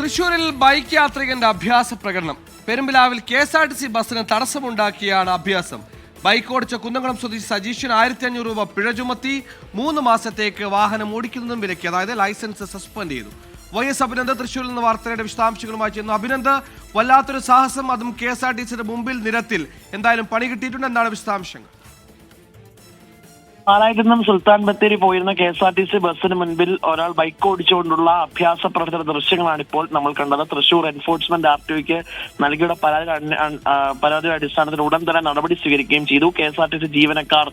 തൃശൂരിൽ ബൈക്ക് യാത്രികന്റെ അഭ്യാസ പ്രകടനം. പെരുമ്പിലാവിൽ K S R T C ബസ്സിന് തടസ്സമുണ്ടാക്കിയാണ് അഭ്യാസം. ബൈക്ക് ഓടിച്ച കുന്നംകുളം സ്വദേശി സജീഷിന് ആയിരത്തി അഞ്ഞൂറ് രൂപ പിഴ ചുമത്തി മൂന്ന് മാസത്തേക്ക് വാഹനം ഓടിക്കുന്നതും വിലക്കി. അതായത് ലൈസൻസ് സസ്പെൻഡ് ചെയ്തു. വൈ എസ് അഭിനന്ദ് തൃശൂരിൽ നിന്ന് വാർത്തയുടെ വിശദാംശങ്ങളുമായി ചെയ്യുന്നു അഭിനന്ദ് വല്ലാത്തൊരു സാഹസം അതും കെ എസ് ആർ ടി സിയുടെ മുമ്പിൽ നിരത്തിൽ. എന്തായാലും പണി കിട്ടിയിട്ടുണ്ട് എന്നാണ് വിശദാംശങ്ങൾ. പാലായിൽ നിന്നും സുൽത്താൻ ബത്തേരി പോയിരുന്ന K S R T C ബസ്സിന് മുൻപിൽ ഒരാൾ ബൈക്ക് ഓടിച്ചുകൊണ്ടുള്ള അഭ്യാസ പ്രവർത്തന ദൃശ്യങ്ങളാണ് ഇപ്പോൾ നമ്മൾ കണ്ടത്. തൃശൂർ എൻഫോഴ്സ്മെന്റ് ആർ നൽകിയ പരാതി അന്വ- പരാതിയുടെ അടിസ്ഥാനത്തിൽ ഉടൻ തന്നെ നടപടി സ്വീകരിക്കുകയും ചെയ്തു. K S R T C ജീവനക്കാർ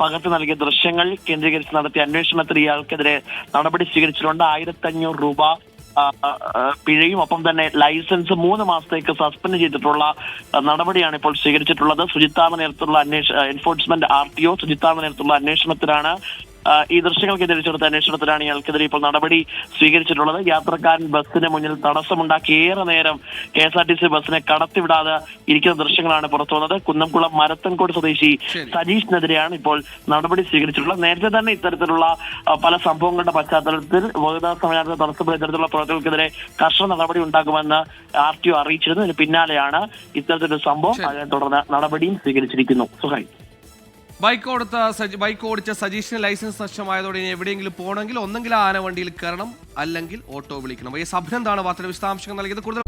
പകർത്തി നൽകിയ ദൃശ്യങ്ങൾ കേന്ദ്രീകരിച്ച് നടത്തിയ അന്വേഷണത്തിൽ ഇയാൾക്കെതിരെ നടപടി സ്വീകരിച്ചിട്ടുണ്ട്. ആയിരത്തി അഞ്ഞൂറ് രൂപ പിഴയും. ഒപ്പം തന്നെ ലൈസൻസ് മൂന്ന് മാസത്തേക്ക് സസ്പെൻഡ് ചെയ്തിട്ടുള്ള നടപടിയാണ് ഇപ്പോൾ സ്വീകരിച്ചിട്ടുള്ളത്. സുജിത്താറിന്റെ നേരത്തുള്ള അന്വേഷ എൻഫോഴ്സ്മെന്റ് ആർ ടി ഒ സുജിത്താറിന്റെ നേരത്തുള്ള അന്വേഷണത്തിലാണ് ഈ ദൃശ്യങ്ങൾക്കെതിരെ ചെറുത്ത അന്വേഷണത്തിലാണ് ഇയാൾക്കെതിരെ ഇപ്പോൾ നടപടി സ്വീകരിച്ചിട്ടുള്ളത്. യാത്രക്കാരൻ ബസ്സിന് മുന്നിൽ തടസ്സമുണ്ടാക്കി ഏറെ നേരം K S R T C ബസ്സിനെ കടത്തിവിടാതെ ഇരിക്കുന്ന ദൃശ്യങ്ങളാണ് പുറത്തു വന്നത്. കുന്നംകുളം മരത്തൻകോട് സ്വദേശി സജീഷിനെതിരെയാണ് ഇപ്പോൾ നടപടി സ്വീകരിച്ചിട്ടുള്ളത്. നേരത്തെ തന്നെ ഇത്തരത്തിലുള്ള പല സംഭവങ്ങളുടെ പശ്ചാത്തലത്തിൽ വകുതാ സമ്മേളനത്തെ തടസ്സപ്പെടുന്ന ഇത്തരത്തിലുള്ള പ്രവർത്തകർക്കെതിരെ കർശന നടപടി ഉണ്ടാകുമെന്ന് ആർ ടി ഒ അറിയിച്ചിരുന്നു. ഇതിന് പിന്നാലെയാണ് ഇത്തരത്തിലൊരു സംഭവം. അതിനെ തുടർന്ന് നടപടിയും സ്വീകരിച്ചിരിക്കുന്നു. സുഹൈ ബൈക്ക് ഓടുത്ത ബൈക്ക് ഓടിച്ച സജീഷിന് ലൈസൻസ് നഷ്ടമായതോടെ ഇനി എവിടെയെങ്കിലും പോകണമെങ്കിൽ ഒന്നെങ്കിൽ ആന വണ്ടിയിൽ കയറണം അല്ലെങ്കിൽ ഓട്ടോ വിളിക്കണം. ഈ എസ് അഭിനന്ദാണ് വാർത്തയുടെ വിശദാംശങ്ങൾ നൽകിയത്? കൂടുതൽ